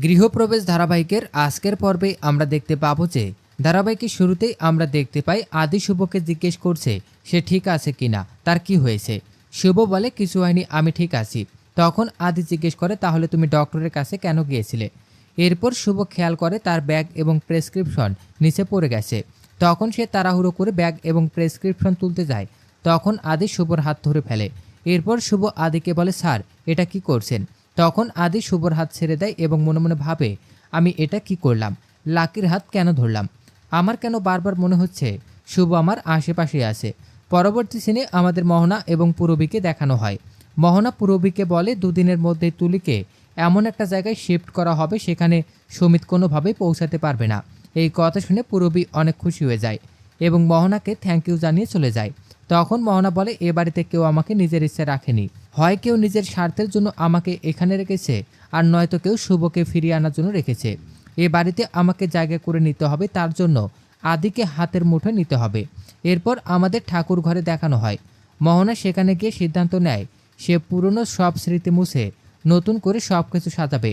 গৃহপ্রবেশ ধারাবাহিকের আজকের পর্বে আমরা দেখতে পাবো যে ধারাবাহিকের শুরুতেই আমরা দেখতে পাই আদি শুভকে জিজ্ঞেস করছে, সে ঠিক আছে কিনা? তার কি হয়েছে? শুভ বলে, কিছু হয়নি, আমি ঠিক আছি। তখন আদি জিজ্ঞেস করে, তাহলে তুমি ডক্টরের কাছে কেন গিয়েছিলে? এরপর শুভ খেয়াল করে, তার ব্যাগ এবং প্রেসক্রিপশন নিচে পড়ে গেছে। তখন সে তাড়াহুড়ো করে ব্যাগ এবং প্রেসক্রিপশন তুলতে যায়। তখন আদি শুভর হাত ধরে ফেলে। এরপর শুভ আদিকে বলে, স্যার, এটা কি করছেন? তখন আদি শুভর হাত ছেড়ে দেয় এবং মনে মনে ভাবে, আমি এটা কি করলাম? লাকির হাত কেন ধরলাম? আমার কেন বারবার মনে হচ্ছে শুভ আমার আশেপাশে আছে? পরবর্তী সিনে আমাদের মহনা এবং পুরবীকে দেখানো হয়। মহনা পুরবীকে বলে, দুদিনের মধ্যে তুলিকে এমন একটা জায়গায় শিফট করা হবে সেখানে সুমিত কোনোভাবেই পৌঁছাতে পারবে না। এই কথা শুনে পুরবী অনেক খুশি হয়ে যায় এবং মহনাকে থ্যাংক ইউ জানিয়ে চলে যায়। তখন মহনা বলে, এ বাড়িতে কেউ আমাকে নিজের ইচ্ছে রাখেনি। হয় কেউ নিজের স্বার্থের জন্য আমাকে এখানে রেখেছে, আর নয়তো কেউ শুভকে ফিরিয়ে আনার জন্য রেখেছে। এ বাড়িতে আমাকে জায়গা করে নিতে হবে, তার জন্য আদিকে হাতের মুঠোয় নিতে হবে। এরপর আমাদের ঠাকুর ঘরে দেখানো হয়। মহনা সেখানে গিয়ে সিদ্ধান্ত নেয়, সে পুরনো সব স্মৃতি মুছে নতুন করে সব কিছু সাজাবে।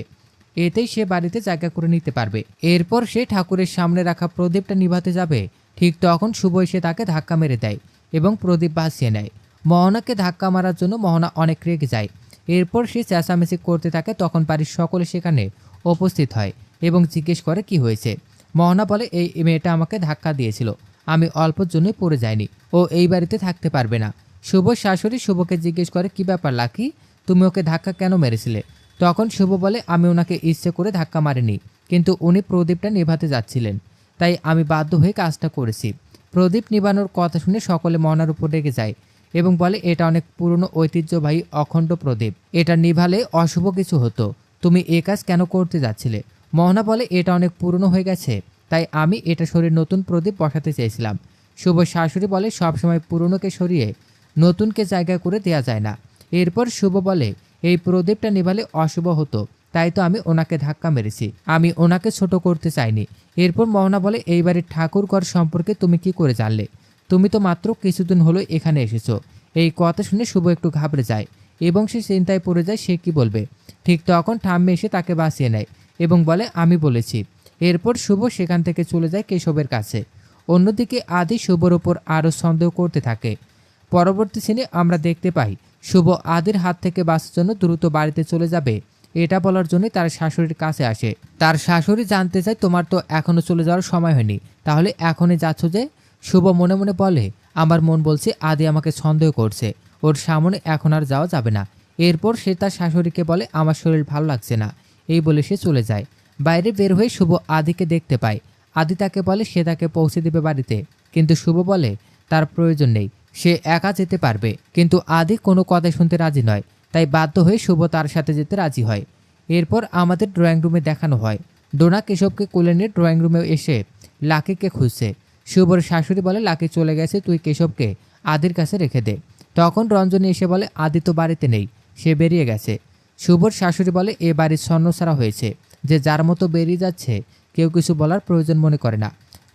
এতেই সে বাড়িতে জায়গা করে নিতে পারবে। এরপর সে ঠাকুরের সামনে রাখা প্রদীপটা নিভাতে যাবে। ঠিক তখন শুভ এসে তাকে ধাক্কা মেরে দেয় এবং প্রদীপ ভাসিয়ে নেয়। মহনাকে ধাক্কা মারার জন্য মহনা অনেক রেগে যায়। এরপর সে চেঁচামেচি করতে থাকে, তখন বাড়ির সকলে সেখানে উপস্থিত হয় এবং জিজ্ঞেস করে, কি হয়েছে? মহনা বলে, এই মেয়েটা আমাকে ধাক্কা দিয়েছিল। আমি অল্পর জন্যই পড়ে যাইনি। ও এই বাড়িতে থাকতে পারবে না। শুভ শাশুড়ি শুভকে জিজ্ঞেস করে, কি ব্যাপার লাকি? তুমি ওকে ধাক্কা কেন মেরেছিলে? তখন শুভ বলে, আমি ওনাকে ইচ্ছে করে ধাক্কা মারিনি, কিন্তু উনি প্রদীপটা নেভাতে যাচ্ছিলেন। তাই আমি বাধ্য হয়ে কাজটা করেছি। প্রদীপ নিবানোর কথা শুনে সকলে মহনার উপর রেগে যায়। এবং বলে, এটা অনেক পুরনো ঐতিহ্যবাহী অখণ্ড প্রদীপ। এটা নিভালে অশুভ কিছু হতো। তুমি এ কাজ কেন করতে যাচ্ছিলে? মোহনা বলে, এটা অনেক পুরনো হয়ে গেছে। তাই আমি এটা সরিয়ে নতুন প্রদীপ বসাতে চেয়েছিলাম। শুভ শাশুড়ি বলে, সবসময় পুরনোকে সরিয়ে নতুনকে জায়গা করে দেয়া যায় না। এরপর শুভ বলে, এই প্রদীপটা নিভালে অশুভ হতো। তাই তো আমি ওনাকে ধাক্কা মেরেছি। আমি ওনাকে ছোট করতে চাইনি। এরপর মোহনা বলে এই বাড়ির ঠাকুর ঘর সম্পর্কে তুমি কি করে জানলে? তুমি তো মাত্র কিছুদিন হলো এখানে এসেছ। এই কথা শুনে শুভ একটু ঘাবড়ে যায় এবং সে চিন্তায় পড়ে যায় সে কি বলবে। ঠিক তখন ঠাম্মে এসে তাকে বাঁচিয়ে নেয় এবং বলে, আমি বলেছি। এরপর শুভ সেখান থেকে চলে যায় কেশবের কাছে। অন্যদিকে আদি শুভর ওপর আরও সন্দেহ করতে থাকে। পরবর্তী সিনে আমরা দেখতে পাই, শুভ আদির হাত থেকে বাঁচার জন্য দ্রুত বাড়িতে চলে যাবে। এটা বলার জন্য তার শাশুড়ির কাছে আসে। তার শাশুড়ি জানতে চায়, তোমার তো এখনও চলে যাওয়ার সময় হয়নি। তাহলে এখনই যাচ্ছ যে শুভ মনে মনে বলে, আমার মন বলছে আদি আমাকে সন্দেহ করছে। ওর সামনে এখন আর যাওয়া যাবে না। এরপর সে তার শাশুড়িকে বলে, আমার শরীর ভালো লাগছে না। এই বলে সে চলে যায়। বাইরে বের হয়ে শুভ আদিকে দেখতে পায়। আদি তাকে বলে, সে তাকে পৌঁছে দেবে বাড়িতে। কিন্তু শুভ বলে, তার প্রয়োজন নেই। সে একা যেতে পারবে। কিন্তু আদি কোনো কথা শুনতে রাজি নয়। তাই বাধ্য হয়ে শুভ তার সাথে যেতে রাজি হয়। এরপর আমাদের ড্রয়িং রুমে দেখানো হয়। ডোনা কেশবকে কোলে নিয়ে ড্রয়িং রুমে এসে লাকিকে খুঁজছে। শুভর শাশুড়ি বলে, লাকি চলে গেছে, তুই কেশবকে আদির কাছে রেখে দে। তখন রঞ্জনী এসে বলে, আদি তো বাড়িতে নেই, সে বেরিয়ে গেছে। শুভর শাশুড়ি বলে, এ বাড়ির স্বর্ণসারা হয়েছে, যে যার মতো বেরিয়ে যাচ্ছে, কেউ কিছু বলার প্রয়োজন মনে করে না।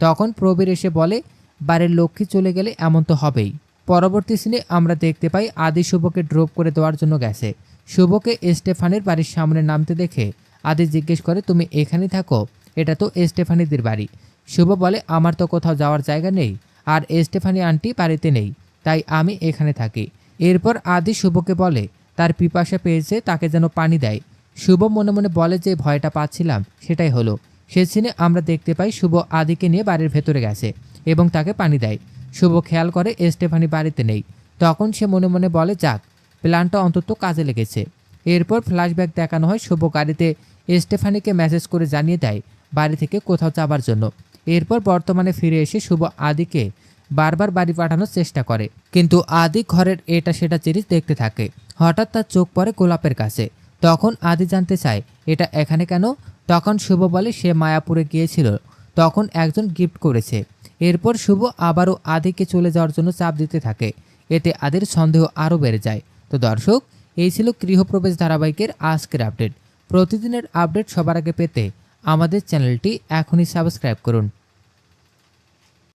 তখন প্রবীর এসে বলে, বাড়ির লক্ষ্মী চলে গেলে এমন তো হবেই। পরবর্তী সিনে আমরা দেখতে পাই, আদি শুভকে ড্রপ করে দেওয়ার জন্য গেছে। শুভকে স্টেফানির বাড়ির সামনে নামতে দেখে আদি জিজ্ঞেস করে, তুমি এখানেই থাকো? এটা তো স্টেফানিদের বাড়ি। শুভ বলে, আমার তো কোথাও যাওয়ার জায়গা নেই, আর স্টেফানি আন্টি বাড়িতে নেই, তাই আমি এখানে থাকি। এরপর আদি শুভকে বলে, তার পিপাসা পেয়েছে, তাকে যেন পানি দেয়। শুভ মনে মনে বলে যে, ভয়টা পাচ্ছিলাম, সেটাই হলো। সে সিনে আমরা দেখতে পাই, শুভ আদিকে নিয়ে বাড়ির ভেতরে গেছে এবং তাকে পানি দেয়। শুভ খেয়াল করে, স্টেফানি বাড়িতে নেই। তখন সে মনে মনে বলে, যাক, প্ল্যানটা অন্তত কাজে লেগেছে। এরপর ফ্ল্যাশব্যাক দেখানো হয়, শুভ গাড়িতে স্টেফানিকে মেসেজ করে জানিয়ে দেয়, বাড়ি থেকে কোথাও যাবার জন্য। এরপর বর্তমানে ফিরে এসে শুভ আদিকে বারবার বাড়ি পাঠানোর চেষ্টা করে। কিন্তু আদি ঘরের এটা সেটা জিনিস দেখতে থাকে। হঠাৎ তার চোখ পড়ে গোলাপের কাছে। তখন আদি জানতে চায়, এটা এখানে কেন? তখন শুভ বলে, সে মায়াপুরে গিয়েছিল। তখন একজন গিফট করেছে। এরপর শুভ আবারও আদিকে চলে যাওয়ার জন্য চাপ দিতে থাকে। এতে আদির সন্দেহ আরও বেড়ে যায়। তো দর্শক, এই ছিল গৃহপ্রবেশ ধারাবাহিকের আজকের আপডেট। প্রতিদিনের আপডেট সবার আগে পেতে আমাদের চ্যানেলটি এখনই সাবস্ক্রাইব করুন।